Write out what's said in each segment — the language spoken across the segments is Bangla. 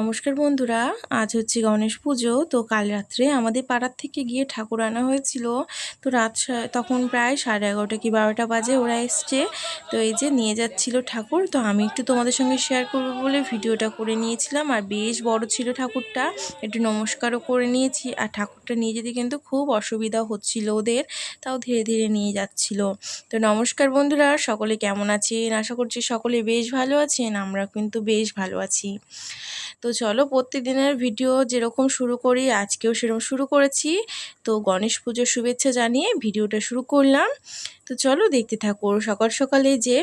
নমস্কার বন্ধুরা, আজ হচ্ছে গণেশ পুজো, তো কাল রাত্রে আমাদের পাড়ার থেকে গিয়ে ঠাকুর আনা হয়েছিল। তো রাত তখন প্রায় সাড়ে এগারোটা কি বারোটা বাজে ওরা এসছে। তো এই যে নিয়ে যাচ্ছিল ঠাকুর, তো আমি একটু তোমাদের সঙ্গে শেয়ার করব বলে ভিডিওটা করে নিয়েছিলাম। আর বেশ বড় ছিল ঠাকুরটা, একটু নমস্কারও করে নিয়েছি। আর ঠাকুরটা নিয়ে যেতে কিন্তু খুব অসুবিধা হচ্ছিল ওদের, তাও ধীরে ধীরে নিয়ে যাচ্ছিল। তো নমস্কার বন্ধুরা, সকলে কেমন আছেন? আশা করছি সকলে বেশ ভালো আছেন আমরা কিন্তু বেশ ভালো আছি। তো চলো প্রত্যেকদিনের ভিডিও যেরকম শুরু করি, আজকেও সেরকম শুরু করেছি। তো গণেশ পুজোর শুভেচ্ছা জানিয়ে ভিডিওটা শুরু করলাম। তো চলো দেখতে থাকো, সকাল সকালে যে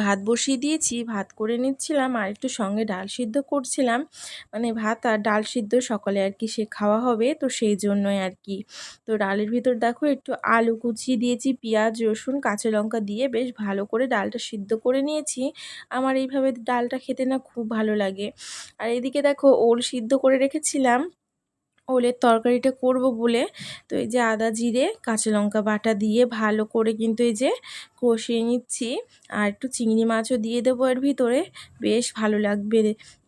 ভাত বসিয়ে দিয়েছি, ভাত করে নিচ্ছিলাম আর একটু সঙ্গে ডাল সিদ্ধ করছিলাম। মানে ভাত আর ডাল সিদ্ধ সকালে আর কি সে খাওয়া হবে, তো সেই জন্যই আর কি। তো ডালের ভিতর দেখো একটু আলু কুচিয়ে দিয়েছি, পেঁয়াজ, রসুন, কাঁচা লঙ্কা দিয়ে বেশ ভালো করে ডালটা সিদ্ধ করে নিয়েছি। আমার এইভাবে ডালটা খেতে না খুব ভালো লাগে। আর এদিকে দেখো, ওল সিদ্ধ করে রেখেছিলাম। ওলের তরকারিটা করব বলে। তো এই যে আদা জিরে, কাঁচা লঙ্কা বাটা দিয়ে ভালো করে কিন্তু এই যে কষিয়ে নিচ্ছি আর একটু চিংড়ি মাছও দিয়ে দেবো এর ভিতরে। বেশ ভালো লাগবে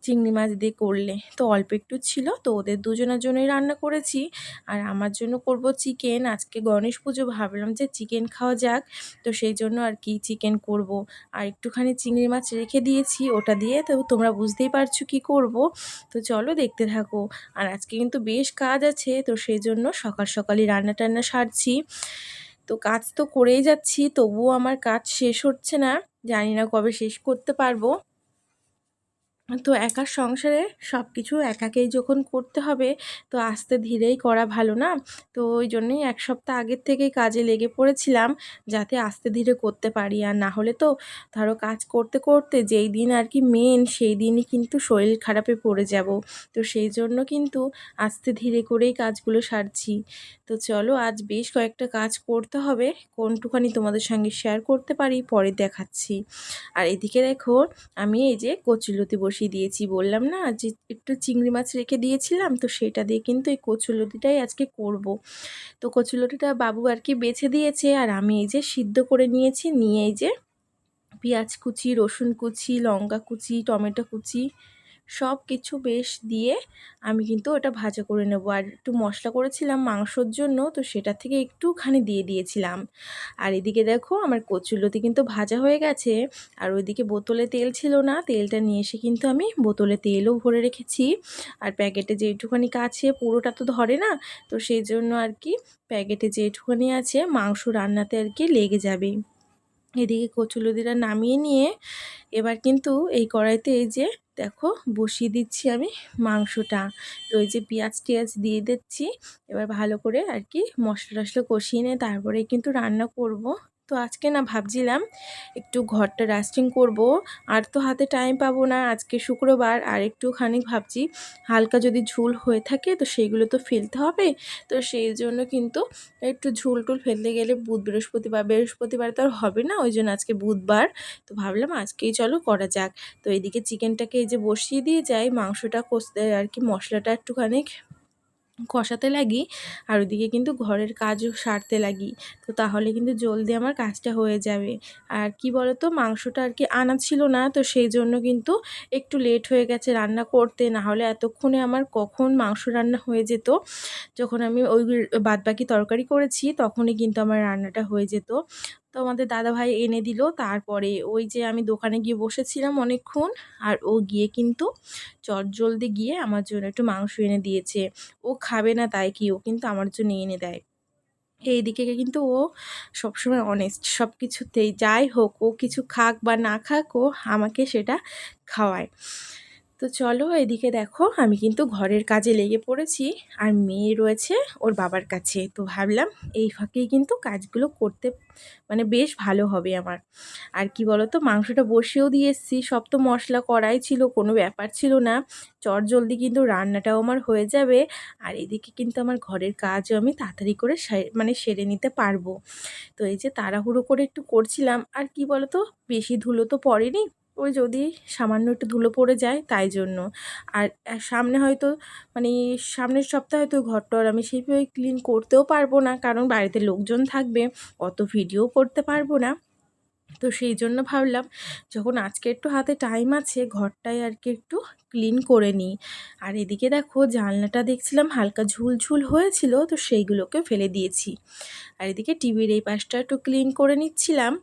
চিংড়ি মাছ দিয়ে করলে। তো অল্প একটু ছিল, তো ওদের দুজনের জন্যই রান্না করেছি। আর আমার জন্য করব চিকেন। আজকে গণেশ পুজো, ভাবলাম যে চিকেন খাওয়া যাক। তো সেই জন্য আর কি চিকেন করব। আর একটুখানি চিংড়ি মাছ রেখে দিয়েছি, ওটা দিয়ে তো তোমরা বুঝতেই পারছ কি করব। তো চলো দেখতে থাকো। আর আজকে কিন্তু বেশ কাজ আছে, তো সেই জন্য সকাল সকালই রান্না টান্না সারছি। তো কাজ তো করেই যাচ্ছি, তবুও আমার কাজ শেষ হচ্ছে না। জানি না কবে শেষ করতে পারব। তো একার সংসারে সব কিছু একাকেই যখন করতে হবে, তো আস্তে ধীরেই করা ভালো না? তো ওই জন্যই এক সপ্তাহ আগের থেকেই কাজে লেগে পড়েছিলাম, যাতে আস্তে ধীরে করতে পারি। আর না হলে তো ধরো কাজ করতে করতে যেই দিন আর কি মেন সেই দিনই কিন্তু শরীর খারাপে পড়ে যাব। তো সেই জন্য কিন্তু আস্তে ধীরে করেই কাজগুলো সারছি। তো চলো আজ বেশ কয়েকটা কাজ করতে হবে, কোনটুখানি তোমাদের সঙ্গে শেয়ার করতে পারি, পরে দেখাচ্ছি। আর এদিকে দেখো, আমি এই যে কচুলতি বসিয়ে দিয়েছি। বললাম, না, যে একটু চিংড়ি মাছ রেখে দিয়েছিলাম, তো সেটা দিয়ে কিন্তু এই কচুলতিটাই আজকে করব। তো কচুলতিটা বাবু আর কি বেছে দিয়েছে, আর আমি এই যে সিদ্ধ করে নিয়েছি। নিয়ে এই যে পেঁয়াজ কুচি, রসুন কুচি, লঙ্কা কুচি, টমেটো কুচি সব কিছু বেশ দিয়ে আমি কিন্তু ওটা ভাজা করে নেব। আর একটু মশলা করেছিলাম মাংসর জন্য, তো সেটা থেকে একটুখানি দিয়ে দিয়েছিলাম। আর এদিকে দেখো আমার কচুলতি কিন্তু ভাজা হয়ে গেছে। আর ওইদিকে বোতলে তেল ছিল না, তেলটা নিয়ে এসে কিন্তু আমি বোতলে তেলও ভরে রেখেছি। আর প্যাকেটে যেটুখানি কাছে, পুরোটা তো ধরে না, তো সেই জন্য আর কি প্যাকেটে যেটুখানি আছে মাংস রান্নাতে আর কি লেগে যাবে। এদিকে কচুলতিটা নামিয়ে নিয়ে এবার কিন্তু এই কড়াইতে এই যে দেখো বসিয়ে দিচ্ছি আমি মাংসটা। তো ওই যে পেঁয়াজ টিয়াজ দিয়ে দিচ্ছি। এবার ভালো করে আর কি মশলা টশলা কষিয়ে নিয়ে তারপরে কিন্তু রান্না করব। তো আজকে না ভাবছিলাম একটু ঘরটা ডাস্টিং করব। আর তো হাতে টাইম পাবো না, আজকে শুক্রবার, আর একটুখানি ভাবছি হালকা যদি ঝুল হয়ে থাকে তো সেইগুলো তো ফেলতে হবে। তো সেই জন্য কিন্তু একটু ঝুল টুল ফেলতে গেলে বুধ বৃহস্পতিবার বৃহস্পতিবার তো আর হবে না, ওই জন্য আজকে বুধবার। তো ভাবলাম আজকেই চলো করা যাক। তো এদিকে চিকেনটাকে এই যে বসিয়ে দিয়ে যাই, মাংসটা কষতে আর কি মশলাটা একটুখানি কষাতে লাগি আর ওদিকে কিন্তু ঘরের কাজও সারতে লাগি। তো তাহলে কিন্তু জলদি আমার কাজটা হয়ে যাবে। আর কি বলতো, মাংসটা আর কি আনা ছিল না, তো সেই জন্য কিন্তু একটু লেট হয়ে গেছে রান্না করতে। না হলে এতক্ষণে আমার কখন মাংস রান্না হয়ে যেত, যখন আমি ওই বাদবাকি তরকারি করেছি, তখনই কিন্তু আমার রান্নাটা হয়ে যেত। তো আমাদের দাদাভাই এনে দিল। তারপরে ওই যে আমি দোকানে গিয়ে বসেছিলাম অনেকক্ষণ, আর ও গিয়ে কিন্তু চটজলদি গিয়ে আমার জন্য একটু মাংস এনে দিয়েছে। ও খাবে না তাই কি, ও কিন্তু আমার জন্য এনে দেয়। এই দিকে কিন্তু ও সবসময় অনেস্ট সব কিছুতেই যাই হোক, ও কিছু খাক বা না খাক, ও আমাকে সেটা খাওয়ায়। তো চলো এদিকে দেখো, আমি কিন্তু ঘরের কাজে লেগে পড়েছি আর মেয়ে রয়েছে ওর বাবার কাছে। তো ভাবলাম এই ফাঁকেই কিন্তু কাজগুলো করতে মানে বেশ ভালো হবে আমার। আর কি বলতো, মাংসটা বসেও দিয়ে এসেছি, সব তো মশলা করাই ছিল, কোনো ব্যাপার ছিল না। চট জলদি কিন্তু রান্নাটাও আমার হয়ে যাবে, আর এদিকে কিন্তু আমার ঘরের কাজও আমি তাড়াতাড়ি করে মানে সেরে নিতে পারব। তো এই যে তাড়াহুড়ো করে একটু করছিলাম, আর কি বলতো, বেশি ধুলো তো পড়েনি ওই যদি সামান্য একটু ধুলো পড়ে যায়, তাই জন্য। আর সামনে হয়তো মানে সামনের সপ্তাহে হয়তো ঘরটর আমি সেইভাবে ক্লিন করতেও পারব না, কারণ বাড়িতে লোকজন থাকবে, অত ভিডিও করতে পারব না। তো সেই জন্য ভাবলাম, যখন আজকে একটু হাতে টাইম আছে ঘরটায় আর কি একটু ক্লিন করে নিই। আর এদিকে দেখো, জানলাটা দেখছিলাম হালকা ঝুলঝুল হয়েছিল, তো সেইগুলোকে ফেলে দিয়েছি। আর এদিকে টিভির এই পাশটা একটু ক্লিন করে নিচ্ছিলাম।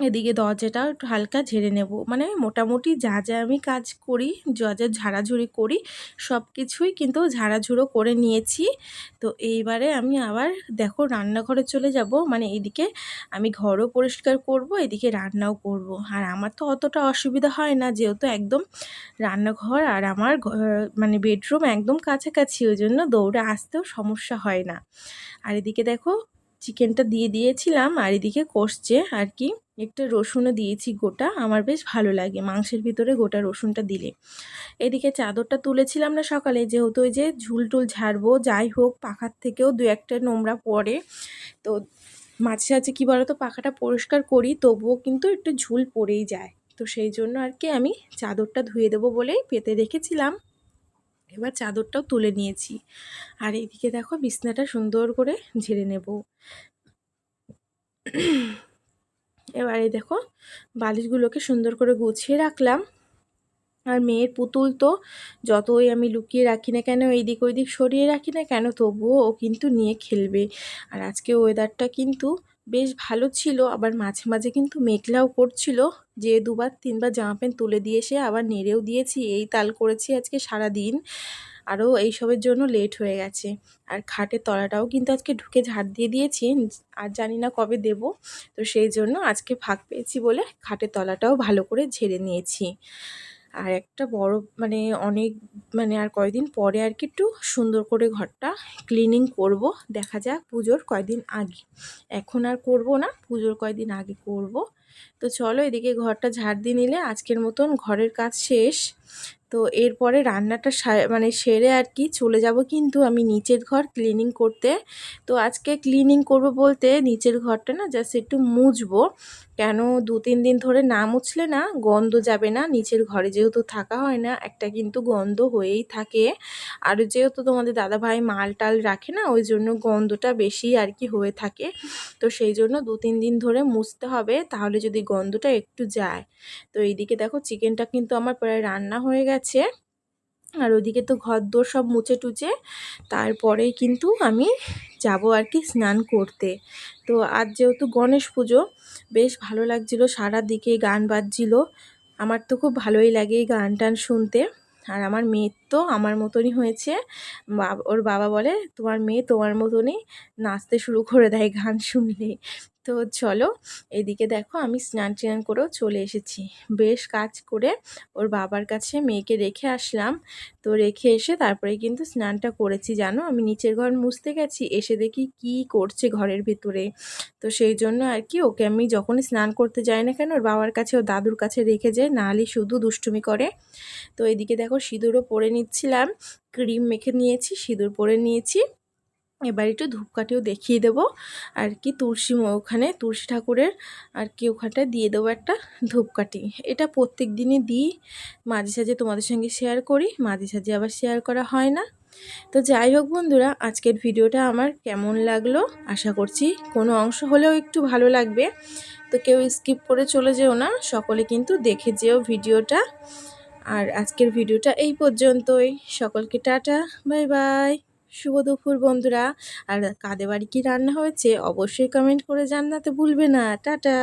এদিকে দরজাটা একটু হালকা ঝেড়ে নেব। মানে মোটামুটি যা যা আমি কাজ করি, যা যা ঝাড়াঝুড়ি করি, সব কিছুই কিন্তু ঝাড়াঝুড়ো করে নিয়েছি। তো এইবারে আমি আবার দেখো রান্নাঘরে চলে যাব। মানে এদিকে আমি ঘরও পরিষ্কার করব, এদিকে রান্নাও করব। আর আমার তো অতটা অসুবিধা হয় না, যেহেতু একদম রান্নাঘর আর আমার মানে বেডরুম একদম কাছাকাছি, ওই জন্য দৌড়ে আসতেও সমস্যা হয় না। আর এদিকে দেখো চিকেনটা দিয়ে দিয়েছিলাম আর এদিকে কষছে আর কি। একটা রসুনও দিয়েছি গোটা, আমার বেশ ভালো লাগে মাংসের ভিতরে গোটা রসুনটা দিলে। এদিকে চাদরটা তুলেছিলাম না সকালে, যেহেতু ওই যে ঝুল টুল ঝাড়বো, যাই হোক পাখার থেকেও দু একটা নোংরা পড়ে। তো মাঝে সাঝে কী বলতো, পাখাটা পরিষ্কার করি, তবুও কিন্তু একটু ঝুল পড়েই যায়। তো সেই জন্য আর কি আমি চাদরটা ধুয়ে দেবো বলেই পেতে রেখেছিলাম। এবার চাদরটাও তুলে নিয়েছি। আর এদিকে দেখো বিছনাটা সুন্দর করে ঝেড়ে নেব। এবারে দেখো বালিশগুলোকে সুন্দর করে গুছিয়ে রাখলাম। আর মেয়ের পুতুল তো যতই আমি লুকিয়ে রাখি না কেন, এইদিক ওইদিক সরিয়ে রাখি না কেন, তবুও ও কিন্তু নিয়ে খেলবে। আর আজকে ওয়েদারটা কিন্তু বেশ ভালো ছিল, আবার মাঝে মাঝে কিন্তু মেঘলাও করছিল। যে দুবার তিনবার জামা প্যান্ট তুলে দিয়ে এসে আবার নেড়েও দিয়েছি, এই তাল করেছি আজকে সারা দিন আরও এইসবের জন্য লেট হয়ে গেছে। আর খাটের তলাটাও কিন্তু আজকে ঢুকে ঝাড় দিয়ে দিয়েছি, আর জানি না কবে দেব। তো সেই জন্য আজকে ফাঁক পেয়েছি বলে খাটের তলাটাও ভালো করে ঝেড়ে নিয়েছি। আর একটা বড় মানে অনেক মানে আর কয়দিন পরে আর কি একটু সুন্দর করে ঘরটা ক্লিনিং করব। দেখা যাক পুজোর কয়দিন আগে। এখন আর করব না, পুজোর কয়দিন আগে করব। তো চলো এদিকে ঘরটা ঝাড় দিয়ে নিলে আজকের মতন ঘরের কাজ শেষ। তো এরপরে রান্নাটা মানে সেরে আর কি চলে যাব কিন্তু আমি নিচের ঘর ক্লিনিং করতে। তো আজকে ক্লিনিং করব বলতে নিচের ঘরটা না জাস্ট একটু মুছবো। কেন দু তিন দিন ধরে না মুছলে না গন্ধ যাবে না, নিচের ঘরে যেহেতু থাকা হয় না, একটা কিন্তু গন্ধ হয়েই থাকে। আর যেহেতু তোমাদের দাদাভাই মাল টাল রাখে না, ওই জন্য গন্ধটা বেশি আর কি হয়ে থাকে। তো সেই জন্য দু তিন দিন ধরে মুছতে হবে, তাহলে যদি গন্ধটা একটু যায়। তো এইদিকে দেখো চিকেনটা কিন্তু আমার প্রায় রান্না হয়ে গেছে। আর ওদিকে তো ঘর দোর সব মুছে টুচে তারপরেই কিন্তু আমি যাব আর কি স্নান করতে। তো আজ যেহেতু গণেশ পুজো, বেশ ভালো লাগছিল সারা দিকে গান বাজছিল। আমার তো খুব ভালোই লাগে এই গান টান শুনতে। আর আমার মেয়ের তো আমার মতনই হয়েছে। ওর বাবা বলে, তোমার মেয়ে তোমার মতনই নাচতে শুরু করে দেয় গান শুনলে। তো চলো এদিকে দেখো আমি স্নান টান করেও চলে এসেছি। বেশ কাজ করে ওর বাবার কাছে মেয়েকে রেখে আসলাম। তো রেখে এসে তারপরে কিন্তু স্নানটা করেছি, জানো? আমি নিচের ঘর মুছতে গেছি, এসে দেখি কি করছে ঘরের ভেতরে। তো সেই জন্য আর কি ওকে আমি যখনই স্নান করতে যাই না কেন, ওর বাবার কাছে ও দাদুর কাছে রেখে যায়, নাহলে শুধু দুষ্টুমি করে। তো এদিকে দেখো সিঁদুরও পরে নিচ্ছিলাম, ক্রিম মেখে নিয়েছি, সিঁদুর পরে নিয়েছি। এবার একটু ধূপকাঠিও দেখিয়ে দেব। আর কি তুলসী ওখানে তুলসী ঠাকুরের আর কি ওখানটায় দিয়ে দেবো একটা ধূপকাঠি। এটা প্রত্যেক দিনই দিই। মাঝে সাঝে তোমাদের সঙ্গে শেয়ার করি, মাঝে সাঝে আবার শেয়ার করা হয় না। তো যাই হোক বন্ধুরা, আজকের ভিডিওটা আমার কেমন লাগল? আশা করছি কোনো অংশ হলেও একটু ভালো লাগবে। তো কেউ স্কিপ করে চলে যেও না, সকলে কিন্তু দেখে যেও ভিডিওটা। আর আজকের ভিডিওটা এই পর্যন্তই। সকলকে টাটা বাই বাই শুভ দুপুর বন্ধুরা। আর কাদের বাড়ি কি রান্না হয়েছে অবশ্যই কমেন্ট করে জানাতে ভুলবে না। টাটা!